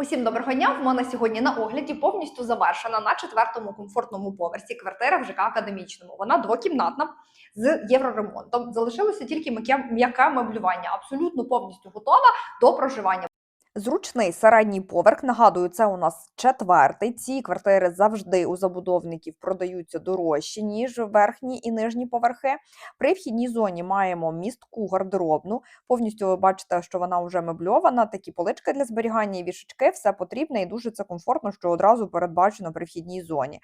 Усім доброго дня. В мене сьогодні на огляді повністю завершена на четвертому комфортному поверсі квартира в ЖК академічному. Вона двокімнатна з євроремонтом. Залишилося тільки м'яке- меблювання, абсолютно повністю готова до проживання. Зручний середній поверх. Нагадую, це у нас четвертий. Ці квартири завжди у забудовників продаються дорожче, ніж верхні і нижні поверхи. При вхідній зоні маємо містку гардеробну. Повністю ви бачите, що вона вже мебльована. Такі полички для зберігання і вішечки, все потрібне і дуже це комфортно, що одразу передбачено при вхідній зоні.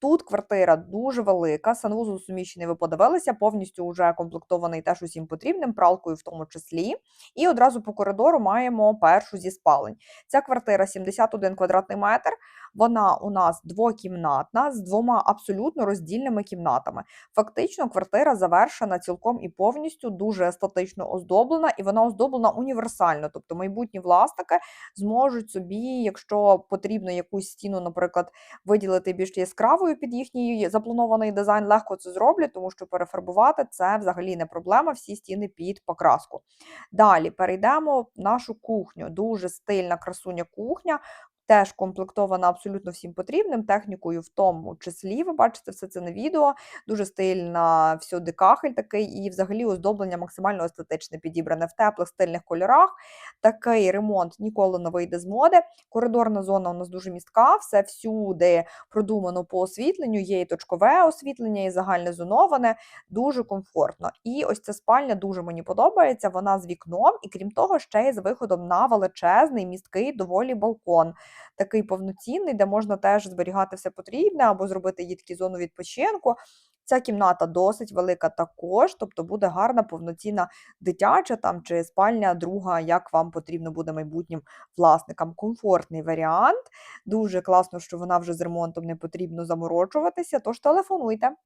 Тут квартира дуже велика, санвузол суміщений, ви подивилися, повністю вже комплектований теж усім потрібним, пралкою в тому числі. І одразу по коридору маємо першу зі спалень. Ця квартира 71 квадратний метр. Вона у нас двокімнатна з двома абсолютно роздільними кімнатами. Фактично, квартира завершена цілком і повністю дуже естетично оздоблена, і вона оздоблена універсально. Тобто майбутні власники зможуть собі, якщо потрібно якусь стіну, наприклад, виділити більш яскравою під їхній запланований дизайн, легко це зроблять, тому що перефарбувати це взагалі не проблема. Всі стіни під покраску. Далі перейдемо в нашу кухню. Дуже стильна красуня кухня. Теж комплектована абсолютно всім потрібним, технікою в тому числі. Ви бачите все це на відео. Дуже стильна всюди кахель такий, і взагалі оздоблення максимально естетичне підібране в теплих стильних кольорах. Такий ремонт ніколи не вийде з моди. Коридорна зона у нас дуже містка, все всюди продумано по освітленню. Є і точкове освітлення, і загальне зоноване, дуже комфортно. І ось ця спальня дуже мені подобається. Вона з вікном, і крім того, ще й з виходом на величезний місткий доволі балкон. Такий повноцінний, де можна теж зберігати все потрібне або зробити таку зону відпочинку. Ця кімната досить велика також, тобто буде гарна, повноцінна дитяча там чи спальня друга, як вам потрібно буде майбутнім власникам. Комфортний варіант. Дуже класно, що вона вже з ремонтом не потрібно заморочуватися. Тож телефонуйте.